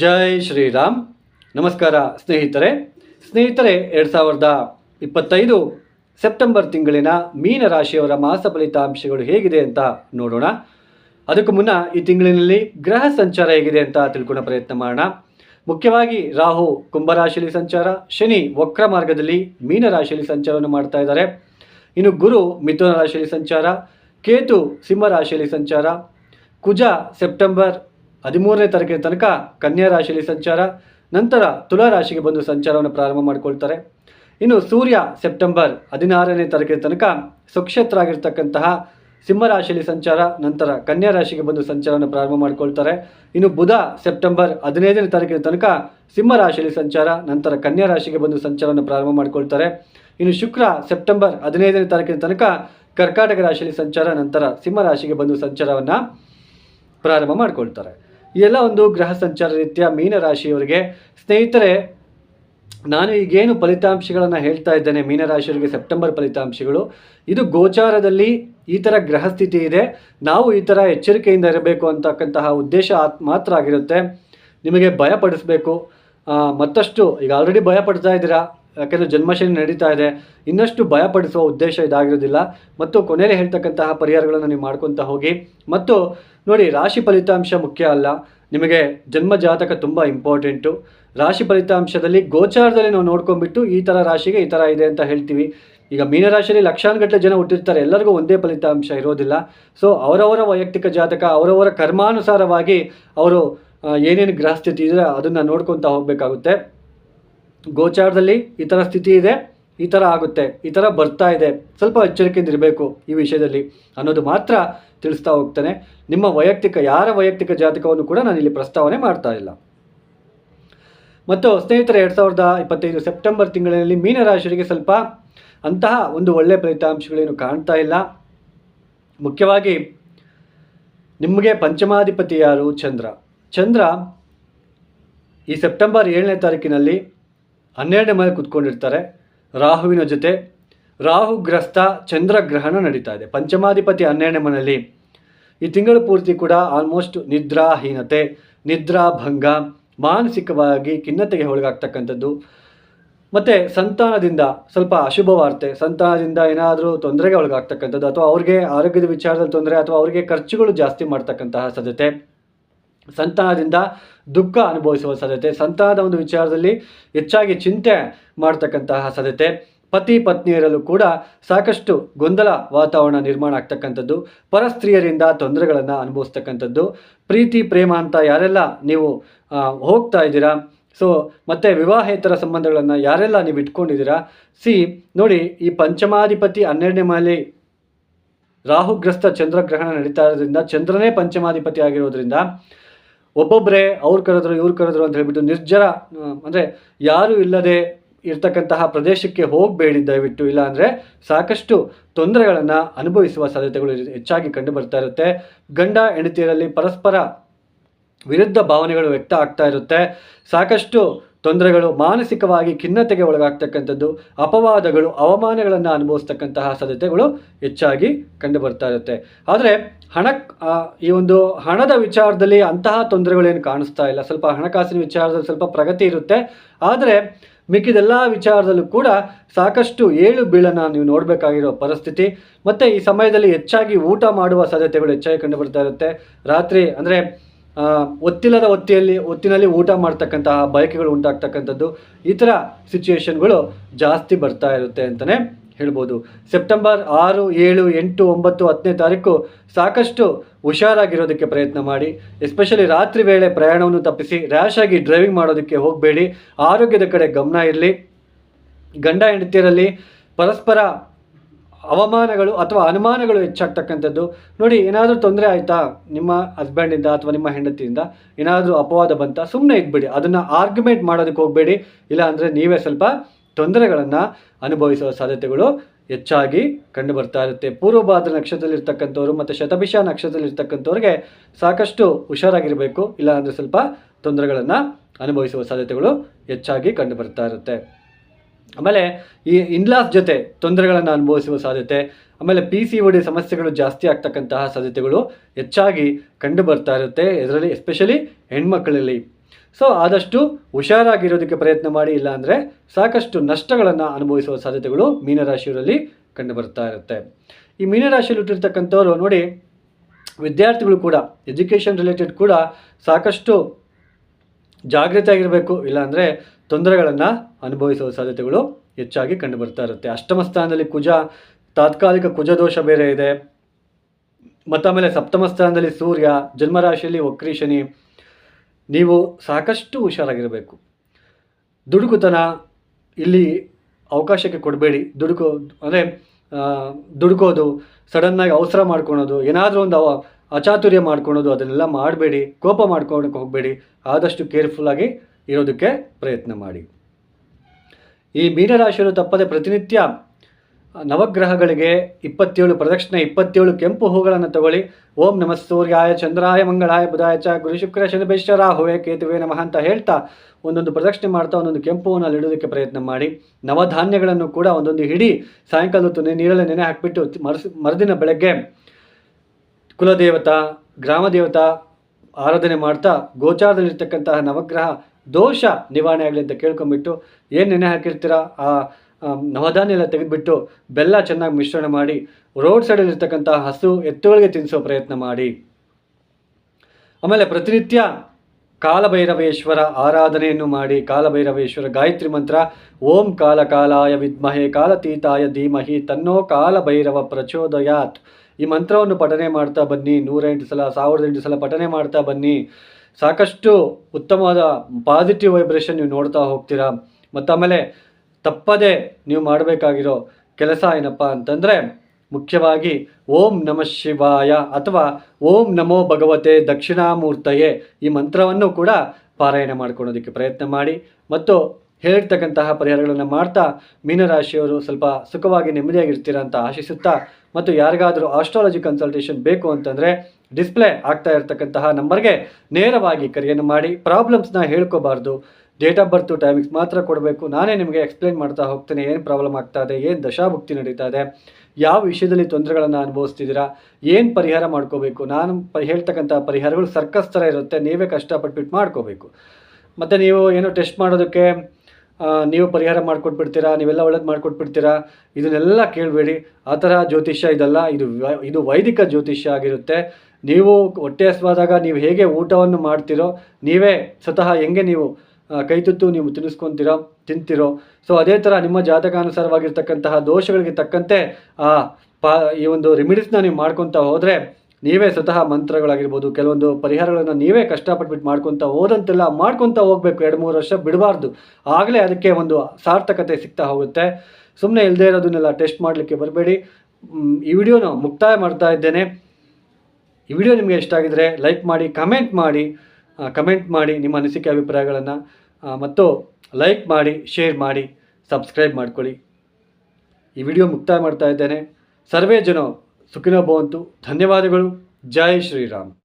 ಜೈ ಶ್ರೀರಾಮ್. ನಮಸ್ಕಾರ ಸ್ನೇಹಿತರೆ. ಸ್ನೇಹಿತರೆ, ಎರಡು ಸಾವಿರದ ಇಪ್ಪತ್ತೈದು ಸೆಪ್ಟೆಂಬರ್ ತಿಂಗಳಿನ ಮೀನ ರಾಶಿಯವರ ಮಾಸ ಫಲಿತಾಂಶಗಳು ಹೇಗಿದೆ ಅಂತ ನೋಡೋಣ. ಅದಕ್ಕೂ ಮುನ್ನ ಈ ತಿಂಗಳಿನಲ್ಲಿ ಗ್ರಹ ಸಂಚಾರ ಹೇಗಿದೆ ಅಂತ ತಿಳ್ಕೊಳ್ಳೋ ಪ್ರಯತ್ನ ಮಾಡೋಣ. ಮುಖ್ಯವಾಗಿ ರಾಹು ಕುಂಭರಾಶಿಯಲ್ಲಿ ಸಂಚಾರ, ಶನಿ ವಕ್ರ ಮಾರ್ಗದಲ್ಲಿ ಮೀನ ರಾಶಿಯಲ್ಲಿ ಸಂಚಾರವನ್ನು ಮಾಡ್ತಾ ಇದ್ದಾರೆ. ಇನ್ನು ಗುರು ಮಿಥುನ ರಾಶಿಯಲ್ಲಿ ಸಂಚಾರ, ಕೇತು ಸಿಂಹ ರಾಶಿಯಲ್ಲಿ ಸಂಚಾರ, ಕುಜ ಸೆಪ್ಟೆಂಬರ್ ಹದಿಮೂರನೇ ತಾರೀಕಿನ ತನಕ ಕನ್ಯಾ ರಾಶಿಯಲ್ಲಿ ಸಂಚಾರ, ನಂತರ ತುಲಾ ರಾಶಿಗೆ ಬಂದು ಸಂಚಾರವನ್ನು ಪ್ರಾರಂಭ ಮಾಡಿಕೊಳ್ತಾರೆ. ಇನ್ನು ಸೂರ್ಯ ಸೆಪ್ಟೆಂಬರ್ ಹದಿನಾರನೇ ತಾರೀಕಿನ ತನಕ ಸ್ವಕ್ಷೇತ್ರ ಆಗಿರ್ತಕ್ಕಂತಹ ಸಿಂಹರಾಶಿಯಲ್ಲಿ ಸಂಚಾರ, ನಂತರ ಕನ್ಯಾ ರಾಶಿಗೆ ಬಂದು ಸಂಚಾರವನ್ನು ಪ್ರಾರಂಭ ಮಾಡಿಕೊಳ್ತಾರೆ. ಇನ್ನು ಬುಧ ಸೆಪ್ಟೆಂಬರ್ ಹದಿನೈದನೇ ತಾರೀಕಿನ ತನಕ ಸಿಂಹರಾಶಿಯಲ್ಲಿ ಸಂಚಾರ, ನಂತರ ಕನ್ಯಾ ರಾಶಿಗೆ ಬಂದು ಸಂಚಾರವನ್ನು ಪ್ರಾರಂಭ ಮಾಡಿಕೊಳ್ತಾರೆ. ಇನ್ನು ಶುಕ್ರ ಸೆಪ್ಟೆಂಬರ್ ಹದಿನೈದನೇ ತಾರೀಕಿನ ತನಕ ಕರ್ಕಾಟಕ ರಾಶಿಯಲ್ಲಿ ಸಂಚಾರ, ನಂತರ ಸಿಂಹ ರಾಶಿಗೆ ಬಂದು ಸಂಚಾರವನ್ನು ಪ್ರಾರಂಭ ಮಾಡಿಕೊಳ್ತಾರೆ. ಎಲ್ಲ ಒಂದು ಗ್ರಹ ಸಂಚಾರ ರೀತಿಯ ಮೀನ ರಾಶಿಯವರಿಗೆ ಸ್ನೇಹಿತರೆ, ನಾನು ಈಗೇನು ಫಲಿತಾಂಶಗಳನ್ನು ಹೇಳ್ತಾ ಇದ್ದೇನೆ ಮೀನರಾಶಿಯವರಿಗೆ ಸೆಪ್ಟೆಂಬರ್ ಫಲಿತಾಂಶಗಳು. ಇದು ಗೋಚಾರದಲ್ಲಿ ಈ ಥರ ಗ್ರಹ ಸ್ಥಿತಿ ಇದೆ. ನಾವು ಈ ಥರ ಎಚ್ಚರಿಕೆಯಿಂದ ಇರಬೇಕು ಅಂತಕ್ಕಂತಹ ಉದ್ದೇಶ ಮಾತ್ರ ಆಗಿರುತ್ತೆ. ನಿಮಗೆ ಭಯಪಡಿಸಬೇಕು. ಮತ್ತಷ್ಟು ಈಗ ಆಲ್ರೆಡಿ ಭಯಪಡ್ತಾ ಇದ್ದೀರಾ? ಯಾಕೆಂದರೆ ಜನ್ಮಶನಿ ನಡೀತಾ ಇದೆ. ಇನ್ನಷ್ಟು ಭಯಪಡಿಸುವ ಉದ್ದೇಶ ಇದಾಗಿರೋದಿಲ್ಲ. ಮತ್ತು ಕೊನೆಯಲ್ಲಿ ಹೇಳ್ತಕ್ಕಂತಹ ಪರಿಹಾರಗಳನ್ನು ನೀವು ಮಾಡ್ಕೊತಾ ಹೋಗಿ. ಮತ್ತು ನೋಡಿ, ರಾಶಿ ಫಲಿತಾಂಶ ಮುಖ್ಯ ಅಲ್ಲ. ನಿಮಗೆ ಜನ್ಮ ಜಾತಕ ತುಂಬ ಇಂಪಾರ್ಟೆಂಟು ರಾಶಿ ಫಲಿತಾಂಶದಲ್ಲಿ ಗೋಚಾರದಲ್ಲಿ ನಾವು ನೋಡ್ಕೊಂಡ್ಬಿಟ್ಟು ಈ ಥರ ರಾಶಿಗೆ ಈ ಥರ ಇದೆ ಅಂತ ಹೇಳ್ತೀವಿ. ಈಗ ಮೀನರಾಶಿಯಲ್ಲಿ ಲಕ್ಷಾನುಗಟ್ಟಲೆ ಜನ ಹುಟ್ಟಿರ್ತಾರೆ. ಎಲ್ಲರಿಗೂ ಒಂದೇ ಫಲಿತಾಂಶ ಇರೋದಿಲ್ಲ. ಸೊ ಅವರವರ ವೈಯಕ್ತಿಕ ಜಾತಕ, ಅವರವರ ಕರ್ಮಾನುಸಾರವಾಗಿ ಅವರು ಏನೇನು ಗ್ರಹ ಸ್ಥಿತಿ ಇದೆ ಅದನ್ನು ನೋಡ್ಕೊತಾ ಹೋಗಬೇಕಾಗುತ್ತೆ. ಗೋಚಾರದಲ್ಲಿ ಈ ಥರ ಸ್ಥಿತಿ ಇದೆ, ಈ ಥರ ಆಗುತ್ತೆ, ಈ ಥರ ಬರ್ತಾ ಇದೆ. ಸ್ವಲ್ಪ ಎಚ್ಚರಿಕೆಯಿಂದ ಇರಬೇಕು ಈ ವಿಷಯದಲ್ಲಿ ಅನ್ನೋದು ಮಾತ್ರ ತಿಳಿಸ್ತಾ ಹೋಗ್ತಾನೆ. ನಿಮ್ಮ ವೈಯಕ್ತಿಕ, ಯಾರ ವೈಯಕ್ತಿಕ ಜಾತಕವನ್ನು ಕೂಡ ನಾನು ಇಲ್ಲಿ ಪ್ರಸ್ತಾವನೆ ಮಾಡ್ತಾ ಇಲ್ಲ. ಮತ್ತು ಸ್ನೇಹಿತರೆ, ಎರಡು ಸಾವಿರದ ಇಪ್ಪತ್ತೈದು ಸೆಪ್ಟೆಂಬರ್ ತಿಂಗಳಿನಲ್ಲಿ ಮೀನರಾಶಿಗೆ ಸ್ವಲ್ಪ ಅಂತಹ ಒಂದು ಒಳ್ಳೆಯ ಫಲಿತಾಂಶಗಳೇನು ಕಾಣ್ತಾ ಇಲ್ಲ. ಮುಖ್ಯವಾಗಿ ನಿಮಗೆ ಪಂಚಮಾಧಿಪತಿ ಯಾರು? ಚಂದ್ರ. ಚಂದ್ರ ಈ ಸೆಪ್ಟೆಂಬರ್ ಏಳನೇ ತಾರೀಕಿನಲ್ಲಿ ಹನ್ನೆರಡನೇ ಮನೆ ಕುತ್ಕೊಂಡಿರ್ತಾರೆ. ರಾಹುವಿನ ಜೊತೆ ರಾಹುಗ್ರಸ್ತ ಚಂದ್ರಗ್ರಹಣ ನಡೀತಾ ಇದೆ. ಪಂಚಮಾಧಿಪತಿ ಹನ್ನೆರಡನೇ ಮನೆಯಲ್ಲಿ ಈ ತಿಂಗಳು ಪೂರ್ತಿ ಕೂಡ ಆಲ್ಮೋಸ್ಟ್ ನಿದ್ರಾಹೀನತೆ, ನಿದ್ರಾಭಂಗ, ಮಾನಸಿಕವಾಗಿ ಖಿನ್ನತೆಗೆ ಒಳಗಾಗ್ತಕ್ಕಂಥದ್ದು. ಮತ್ತು ಸಂತಾನದಿಂದ ಸ್ವಲ್ಪ ಅಶುಭ ವಾರ್ತೆ, ಸಂತಾನದಿಂದ ಏನಾದರೂ ತೊಂದರೆಗೆ ಒಳಗಾಗ್ತಕ್ಕಂಥದ್ದು ಅಥವಾ ಅವ್ರಿಗೆ ಆರೋಗ್ಯದ ವಿಚಾರದಲ್ಲಿ ತೊಂದರೆ ಅಥವಾ ಅವರಿಗೆ ಖರ್ಚುಗಳು ಜಾಸ್ತಿ ಮಾಡ್ತಕ್ಕಂತಹ ಸಾಧ್ಯತೆ. ಸಂತಾನದಿಂದ ದುಃಖ ಅನುಭವಿಸುವ ಸಾಧ್ಯತೆ. ಸಂತಾನದ ಒಂದು ವಿಚಾರದಲ್ಲಿ ಹೆಚ್ಚಾಗಿ ಚಿಂತೆ ಮಾಡ್ತಕ್ಕಂತಹ ಸಾಧ್ಯತೆ. ಪತಿ ಪತ್ನಿಯರಲ್ಲೂ ಕೂಡ ಸಾಕಷ್ಟು ಗೊಂದಲ ವಾತಾವರಣ ನಿರ್ಮಾಣ ಆಗ್ತಕ್ಕಂಥದ್ದು. ಪರಸ್ತ್ರೀಯರಿಂದ ತೊಂದರೆಗಳನ್ನು ಅನುಭವಿಸ್ತಕ್ಕಂಥದ್ದು. ಪ್ರೀತಿ, ಪ್ರೇಮ ಅಂತ ಯಾರೆಲ್ಲ ನೀವು ಹೋಗ್ತಾ ಇದ್ದೀರಾ? ಸೊ ಮತ್ತು ವಿವಾಹೇತರ ಸಂಬಂಧಗಳನ್ನು ಯಾರೆಲ್ಲ ನೀವು ಇಟ್ಕೊಂಡಿದ್ದೀರಾ? ಸಿ ನೋಡಿ, ಈ ಪಂಚಮಾಧಿಪತಿ ಹನ್ನೆರಡನೇ ಮಾಲೆ ರಾಹುಗ್ರಸ್ತ ಚಂದ್ರಗ್ರಹಣ ನಡೀತಾ ಇರೋದ್ರಿಂದ, ಚಂದ್ರನೇ ಪಂಚಮಾಧಿಪತಿ ಆಗಿರೋದ್ರಿಂದ ಒಬ್ಬೊಬ್ಬರೇ ಅವ್ರು ಕರೆದ್ರು, ಇವ್ರು ಕರೆದ್ರು ಅಂತ ಹೇಳಿಬಿಟ್ಟು ನಿರ್ಜರ, ಅಂದರೆ ಯಾರೂ ಇಲ್ಲದೆ ಇರ್ತಕ್ಕಂತಹ ಪ್ರದೇಶಕ್ಕೆ ಹೋಗಬೇಡಿ ದಯವಿಟ್ಟು. ಇಲ್ಲ ಅಂದರೆ ಸಾಕಷ್ಟು ತೊಂದರೆಗಳನ್ನು ಅನುಭವಿಸುವ ಸಾಧ್ಯತೆಗಳು ಹೆಚ್ಚಾಗಿ ಕಂಡು ಬರ್ತಾ ಇರುತ್ತೆ. ಗಂಡ ಹೆಂಡತಿಯರಲ್ಲಿ ಪರಸ್ಪರ ವಿರುದ್ಧ ಭಾವನೆಗಳು ವ್ಯಕ್ತ ಆಗ್ತಾ ಇರುತ್ತೆ. ಸಾಕಷ್ಟು ತೊಂದರೆಗಳು ಮಾನಸಿಕವಾಗಿ ಖಿನ್ನತೆಗೆ ಒಳಗಾಗ್ತಕ್ಕಂಥದ್ದು, ಅಪವಾದಗಳು, ಅವಮಾನಗಳನ್ನು ಅನುಭವಿಸ್ತಕ್ಕಂತಹ ಸಾಧ್ಯತೆಗಳು ಹೆಚ್ಚಾಗಿ ಕಂಡು ಬರ್ತಾ ಇರುತ್ತೆ. ಆದರೆ ಹಣ ಈ ಒಂದು ಹಣದ ವಿಚಾರದಲ್ಲಿ ಅಂತಹ ತೊಂದರೆಗಳೇನು ಕಾಣಿಸ್ತಾ ಇಲ್ಲ. ಸ್ವಲ್ಪ ಹಣಕಾಸಿನ ವಿಚಾರದಲ್ಲಿ ಸ್ವಲ್ಪ ಪ್ರಗತಿ ಇರುತ್ತೆ. ಆದರೆ ಮಿಕ್ಕಿದೆಲ್ಲ ವಿಚಾರದಲ್ಲೂ ಕೂಡ ಸಾಕಷ್ಟು ಏಳು ಬೀಳನ್ನು ನೀವು ನೋಡಬೇಕಾಗಿರೋ ಪರಿಸ್ಥಿತಿ. ಮತ್ತು ಈ ಸಮಯದಲ್ಲಿ ಹೆಚ್ಚಾಗಿ ಊಟ ಮಾಡುವ ಸಾಧ್ಯತೆಗಳು ಹೆಚ್ಚಾಗಿ ಕಂಡುಬರ್ತಾ ಇರುತ್ತೆ. ರಾತ್ರಿ ಅಂದರೆ ಒತ್ತಿಲ್ಲದ ಒತ್ತಿಯಲ್ಲಿ, ಒತ್ತಿನಲ್ಲಿ ಊಟ ಮಾಡ್ತಕ್ಕಂತಹ ಬಯಕೆಗಳು ಉಂಟಾಗ್ತಕ್ಕಂಥದ್ದು, ಈ ಥರ ಸಿಚುಯೇಷನ್ಗಳು ಜಾಸ್ತಿ ಬರ್ತಾ ಇರುತ್ತೆ ಅಂತಲೇ ಹೇಳ್ಬೋದು. ಸೆಪ್ಟೆಂಬರ್ ಆರು, ಏಳು, ಎಂಟು, ಒಂಬತ್ತು, ಹತ್ತನೇ ತಾರೀಕು ಸಾಕಷ್ಟು ಹುಷಾರಾಗಿರೋದಕ್ಕೆ ಪ್ರಯತ್ನ ಮಾಡಿ, ಎಸ್ಪೆಷಲಿ ರಾತ್ರಿ ವೇಳೆ ಪ್ರಯಾಣವನ್ನು ತಪ್ಪಿಸಿ, ರ್ಯಾಶ್ ಡ್ರೈವಿಂಗ್ ಮಾಡೋದಕ್ಕೆ ಹೋಗಬೇಡಿ, ಆರೋಗ್ಯದ ಕಡೆ ಗಮನ ಇರಲಿ, ಗಂಡ ಹೆಂಡತಿಯರಲ್ಲಿ ಪರಸ್ಪರ ಅವಮಾನಗಳು ಅಥವಾ ಅನುಮಾನಗಳು ಹೆಚ್ಚಾಗ್ತಕ್ಕಂಥದ್ದು. ನೋಡಿ, ಏನಾದರೂ ತೊಂದರೆ ಆಯಿತಾ? ನಿಮ್ಮ ಹಸ್ಬೆಂಡಿಂದ ಅಥವಾ ನಿಮ್ಮ ಹೆಂಡತಿಯಿಂದ ಏನಾದರೂ ಅಪವಾದ ಬಂತ? ಸುಮ್ಮನೆ ಇದ್ಬಿಡಿ. ಅದನ್ನು ಆರ್ಗ್ಯುಮೆಂಟ್ ಮಾಡೋದಕ್ಕೆ ಹೋಗಬೇಡಿ. ಇಲ್ಲ ಅಂದರೆ ನೀವೇ ಸ್ವಲ್ಪ ತೊಂದರೆಗಳನ್ನು ಅನುಭವಿಸುವ ಸಾಧ್ಯತೆಗಳು ಹೆಚ್ಚಾಗಿ ಕಂಡು ಬರ್ತಾ ಇರುತ್ತೆ. ಪೂರ್ವಭಾದ್ರ ನಕ್ಷತ್ರದಲ್ಲಿ ಇರ್ತಕ್ಕಂಥವ್ರು ಮತ್ತು ಶತಭಿಷ ನಕ್ಷತ್ರದಲ್ಲಿ ಇರ್ತಕ್ಕಂಥವ್ರಿಗೆ ಸಾಕಷ್ಟು ಹುಷಾರಾಗಿರಬೇಕು. ಇಲ್ಲ ಅಂದರೆ ಸ್ವಲ್ಪ ತೊಂದರೆಗಳನ್ನು ಅನುಭವಿಸುವ ಸಾಧ್ಯತೆಗಳು ಹೆಚ್ಚಾಗಿ ಕಂಡು ಬರ್ತಾ ಇರುತ್ತೆ. ಆಮೇಲೆ ಈ ಇನ್ಲಾಸ್ ಜೊತೆ ತೊಂದರೆಗಳನ್ನು ಅನುಭವಿಸುವ ಸಾಧ್ಯತೆ, ಆಮೇಲೆ ಪಿ ಸಿ ಒಡಿ ಸಮಸ್ಯೆಗಳು ಜಾಸ್ತಿ ಆಗ್ತಕ್ಕಂತಹ ಸಾಧ್ಯತೆಗಳು ಹೆಚ್ಚಾಗಿ ಕಂಡು ಬರ್ತಾ ಇರುತ್ತೆ ಇದರಲ್ಲಿ ಎಸ್ಪೆಷಲಿ ಹೆಣ್ಮಕ್ಕಳಲ್ಲಿ ಸೊ ಆದಷ್ಟು ಹುಷಾರಾಗಿರೋದಕ್ಕೆ ಪ್ರಯತ್ನ ಮಾಡಿ ಇಲ್ಲಾಂದರೆ ಸಾಕಷ್ಟು ನಷ್ಟಗಳನ್ನು ಅನುಭವಿಸುವ ಸಾಧ್ಯತೆಗಳು ಮೀನರಾಶಿಯವರಲ್ಲಿ ಕಂಡು ಬರ್ತಾ ಇರುತ್ತೆ. ಈ ಮೀನರಾಶಿಯಲ್ಲಿ ಹುಟ್ಟಿರ್ತಕ್ಕಂಥವ್ರು ನೋಡಿ, ವಿದ್ಯಾರ್ಥಿಗಳು ಕೂಡ ಎಜುಕೇಷನ್ ರಿಲೇಟೆಡ್ ಕೂಡ ಸಾಕಷ್ಟು ಜಾಗೃತಿ ಆಗಿರಬೇಕು ಇಲ್ಲಾಂದರೆ ತೊಂದರೆಗಳನ್ನು ಅನುಭವಿಸುವ ಸಾಧ್ಯತೆಗಳು ಹೆಚ್ಚಾಗಿ ಕಂಡು ಬರ್ತಾ ಇರುತ್ತೆ. ಅಷ್ಟಮ ಸ್ಥಾನದಲ್ಲಿ ಕುಜ, ತಾತ್ಕಾಲಿಕ ಕುಜದೋಷ ಬೇರೆ ಇದೆ. ಮತ್ತು ಆಮೇಲೆ ಸಪ್ತಮ ಸ್ಥಾನದಲ್ಲಿ ಸೂರ್ಯ, ಜನ್ಮರಾಶಿಯಲ್ಲಿ ವಕ್ರಿ ಶನಿ. ನೀವು ಸಾಕಷ್ಟು ಹುಷಾರಾಗಿರಬೇಕು. ದುಡುಕುತನ ಇಲ್ಲಿ ಅವಕಾಶಕ್ಕೆ ಕೊಡಬೇಡಿ. ದುಡುಕೋ, ಅಂದರೆ ದುಡುಕೋದು ಸಡನ್ನಾಗಿ ಅವಸರ ಮಾಡ್ಕೊಳೋದು, ಏನಾದರೂ ಒಂದು ಅಚಾತುರ್ಯ ಮಾಡ್ಕೊಳೋದು, ಅದನ್ನೆಲ್ಲ ಮಾಡಬೇಡಿ. ಕೋಪ ಮಾಡ್ಕೊಳಕ್ಕೆ ಹೋಗಬೇಡಿ. ಆದಷ್ಟು ಕೇರ್ಫುಲ್ಲಾಗಿ ಇರೋದಕ್ಕೆ ಪ್ರಯತ್ನ ಮಾಡಿ. ಈ ಮೀನರಾಶಿಯರು ತಪ್ಪದೆ ಪ್ರತಿನಿತ್ಯ ನವಗ್ರಹಗಳಿಗೆ ಇಪ್ಪತ್ತೇಳು ಪ್ರದಕ್ಷಿಣೆ, ಇಪ್ಪತ್ತೇಳು ಕೆಂಪು ಹೂಗಳನ್ನು ತಗೊಳ್ಳಿ. ಓಂ ನಮಃ ಸೂರ್ಯಾಯ, ಚಂದ್ರಾಯ, ಮಂಗಳಾಯ, ಬುಧಾಯ ಚ, ಗುರು ಶುಕ್ರ ಶನಿಬೇಶ್ವರ ರಾಹುವೆ, ಕೇತುವೆ ನಮಃ ಅಂತ ಹೇಳ್ತಾ ಒಂದೊಂದು ಪ್ರದಕ್ಷಿಣೆ ಮಾಡ್ತಾ ಒಂದೊಂದು ಕೆಂಪು ಹೂವನ್ನು ಇಡೋದಕ್ಕೆ ಪ್ರಯತ್ನ ಮಾಡಿ. ನವಧಾನ್ಯಗಳನ್ನು ಕೂಡ ಒಂದೊಂದು ಹಿಡಿ ಸಾಯಂಕಾಲ ಹೊತ್ತು ನೀರಲ್ಲಿ ನೆನೆ ಹಾಕಿಬಿಟ್ಟು ಮರುಸ ಮರುದಿನ ಬೆಳಗ್ಗೆ ಕುಲದೇವತಾ, ಗ್ರಾಮದೇವತಾ ಆರಾಧನೆ ಮಾಡ್ತಾ ಗೋಚಾರದಲ್ಲಿರ್ತಕ್ಕಂತಹ ನವಗ್ರಹ ದೋಷ ನಿವಾರಣೆ ಆಗಲಿ ಅಂತ ಕೇಳ್ಕೊಂಬಿಟ್ಟು ಏನು ನೆನೆ ಹಾಕಿರ್ತೀರ? ಆ ನವಧಾನ್ಯ ಎಲ್ಲ ತೆಗೆದುಬಿಟ್ಟು ಬೆಲ್ಲ ಚೆನ್ನಾಗಿ ಮಿಶ್ರಣ ಮಾಡಿ ರೋಡ್ ಸೈಡಲ್ಲಿರ್ತಕ್ಕಂಥ ಹಸು ಎತ್ತುಗಳಿಗೆ ತಿನ್ನಿಸೋ ಪ್ರಯತ್ನ ಮಾಡಿ. ಆಮೇಲೆ ಪ್ರತಿನಿತ್ಯ ಕಾಲಭೈರವೇಶ್ವರ ಆರಾಧನೆಯನ್ನು ಮಾಡಿ, ಕಾಲಭೈರವೇಶ್ವರ ಗಾಯತ್ರಿ ಮಂತ್ರ, ಓಂ ಕಾಲ ಕಾಲಾಯ ವಿದ್ಮಹೆ ಕಾಲತೀತಾಯ ಧೀಮಹಿ ತನ್ನೋ ಕಾಲಭೈರವ ಪ್ರಚೋದಯಾತ್. ಈ ಮಂತ್ರವನ್ನು ಪಠನೆ ಮಾಡ್ತಾ ಬನ್ನಿ, ನೂರೆಂಟು ಸಲ, ಸಾವಿರದ ಎಂಟು ಸಲ ಪಠನೆ ಮಾಡ್ತಾ ಬನ್ನಿ. ಸಾಕಷ್ಟು ಉತ್ತಮವಾದ ಪಾಸಿಟಿವ್ ವೈಬ್ರೇಷನ್ ನೀವು ನೋಡ್ತಾ ಹೋಗ್ತೀರಾ? ಮತ್ತು ಆಮೇಲೆ ತಪ್ಪದೆ ನೀವು ಮಾಡಬೇಕಾಗಿರೋ ಕೆಲಸ ಏನಪ್ಪ ಅಂತಂದರೆ, ಮುಖ್ಯವಾಗಿ ಓಂ ನಮಃ ಶಿವಾಯ ಅಥವಾ ಓಂ ನಮೋ ಭಗವತೆ ದಕ್ಷಿಣಾಮೂರ್ತಯೇ ಈ ಮಂತ್ರವನ್ನು ಕೂಡ ಪಾರಾಯಣ ಮಾಡ್ಕೊಳ್ಳೋದಕ್ಕೆ ಪ್ರಯತ್ನ ಮಾಡಿ. ಮತ್ತು ಹೇಳ್ತಕ್ಕಂತಹ ಪರಿಹಾರಗಳನ್ನು ಮಾಡ್ತಾ ಮೀನರಾಶಿಯವರು ಸ್ವಲ್ಪ ಸುಖವಾಗಿ ನೆಮ್ಮದಿಯಾಗಿರ್ತೀರ ಅಂತ ಆಶಿಸುತ್ತಾ, ಮತ್ತು ಯಾರಿಗಾದರೂ ಆಸ್ಟ್ರಾಲಜಿ ಕನ್ಸಲ್ಟೇಷನ್ ಬೇಕು ಅಂತಂದರೆ ಡಿಸ್ಪ್ಲೇ ಆಗ್ತಾ ಇರತಕ್ಕಂತಹ ನಂಬರ್ಗೆ ನೇರವಾಗಿ ಕರೆಯನ್ನು ಮಾಡಿ ಪ್ರಾಬ್ಲಮ್ಸ್ನ ಹೇಳ್ಕೋಬಾರ್ದು. ಡೇಟ್ ಆಫ್ ಬರ್ತು, ಟೈಮಿಂಗ್ಸ್ ಮಾತ್ರ ಕೊಡಬೇಕು. ನಾನೇ ನಿಮಗೆ ಎಕ್ಸ್ಪ್ಲೇನ್ ಮಾಡ್ತಾ ಹೋಗ್ತೇನೆ. ಏನು ಪ್ರಾಬ್ಲಮ್ ಆಗ್ತಾ ಇದೆ? ಏನು ದಶಾಭುಕ್ತಿ ನಡೀತಾ ಇದೆ? ಯಾವ ವಿಷಯದಲ್ಲಿ ತೊಂದರೆಗಳನ್ನು ಅನುಭವಿಸ್ತಿದ್ದೀರಾ? ಏನು ಪರಿಹಾರ ಮಾಡ್ಕೋಬೇಕು? ನಾನು ಪ ಹೇಳ್ತಕ್ಕಂಥ ಪರಿಹಾರಗಳು ಸರ್ಕಸ್ ಥರ ಇರುತ್ತೆ. ನೀವೇ ಕಷ್ಟಪಟ್ಬಿಟ್ಟು ಮಾಡ್ಕೋಬೇಕು. ಮತ್ತು ನೀವು ಏನೋ ಟೆಸ್ಟ್ ಮಾಡೋದಕ್ಕೆ ನೀವು ಪರಿಹಾರ ಮಾಡಿಕೊಟ್ಬಿಡ್ತೀರಾ? ನೀವೆಲ್ಲ ಒಳ್ಳೇದು ಮಾಡಿಕೊಟ್ಬಿಡ್ತೀರಾ? ಇದನ್ನೆಲ್ಲ ಕೇಳಬೇಡಿ. ಆ ಥರ ಜ್ಯೋತಿಷ್ಯ ಇದಲ್ಲ. ಇದು ಇದು ವೈದಿಕ ಜ್ಯೋತಿಷ್ಯ ಆಗಿರುತ್ತೆ. ನೀವು ಹೊಟ್ಟೆ ಹಸುವಾದಾಗ ನೀವು ಹೇಗೆ ಊಟವನ್ನು ಮಾಡ್ತೀರೋ, ನೀವೇ ಸ್ವತಃ ಹೆಂಗೆ ನೀವು ಕೈ ತುತ್ತು ನೀವು ತಿನ್ನಿಸ್ಕೊತೀರೋ ತಿಂತೀರೋ. ಸೊ ಅದೇ ಥರ ನಿಮ್ಮ ಜಾತಕಾನುಸಾರವಾಗಿರ್ತಕ್ಕಂತಹ ದೋಷಗಳಿಗೆ ತಕ್ಕಂತೆ, ಆ, ಪಾ, ಈ ಒಂದು ರೆಮಿಡೀಸ್ನ ನೀವು ಮಾಡ್ಕೊತಾ ಹೋದರೆ, ನೀವೇ ಸ್ವತಃ ಮಂತ್ರಗಳಾಗಿರ್ಬೋದು, ಕೆಲವೊಂದು ಪರಿಹಾರಗಳನ್ನು ನೀವೇ ಕಷ್ಟಪಟ್ಬಿಟ್ಟು ಮಾಡ್ಕೊತಾ ಹೋದಂತೆಲ್ಲ ಮಾಡ್ಕೊತಾ ಹೋಗಬೇಕು. ಎರಡು, ಮೂರು ವರ್ಷ ಬಿಡಬಾರ್ದು. ಆಗಲೇ ಅದಕ್ಕೆ ಒಂದು ಸಾರ್ಥಕತೆ ಸಿಗ್ತಾ ಹೋಗುತ್ತೆ. ಸುಮ್ಮನೆ ಇಲ್ಲದೇ ಇರೋದನ್ನೆಲ್ಲ ಟೆಸ್ಟ್ ಮಾಡಲಿಕ್ಕೆ ಬರಬೇಡಿ. ಈ ವಿಡಿಯೋನ ಮುಕ್ತಾಯ ಮಾಡ್ತಾ ಇದ್ದೇನೆ. ಈ ವಿಡಿಯೋ ನಿಮಗೆ ಇಷ್ಟ ಆಗಿದರೆ ಲೈಕ್ ಮಾಡಿ ಕಮೆಂಟ್ ಮಾಡಿ ಕಮೆಂಟ್ ಮಾಡಿ ನಿಮ್ಮ ಅನಿಸಿಕೆ ಅಭಿಪ್ರಾಯಗಳನ್ನು ಮತ್ತು ಲೈಕ್ ಮಾಡಿ ಶೇರ್ ಮಾಡಿ ಸಬ್ಸ್ಕ್ರೈಬ್ ಮಾಡ್ಕೊಳ್ಳಿ. ಈ ವಿಡಿಯೋ ಮುಕ್ತಾಯ ಮಾಡ್ತಾ ಇದ್ದೇನೆ. ಸರ್ವೇ ಜನ, ಸುಖಿನೋ ಭವಂತು. ಧನ್ಯವಾದಗಳು. ಜೈ ಶ್ರೀರಾಮ್.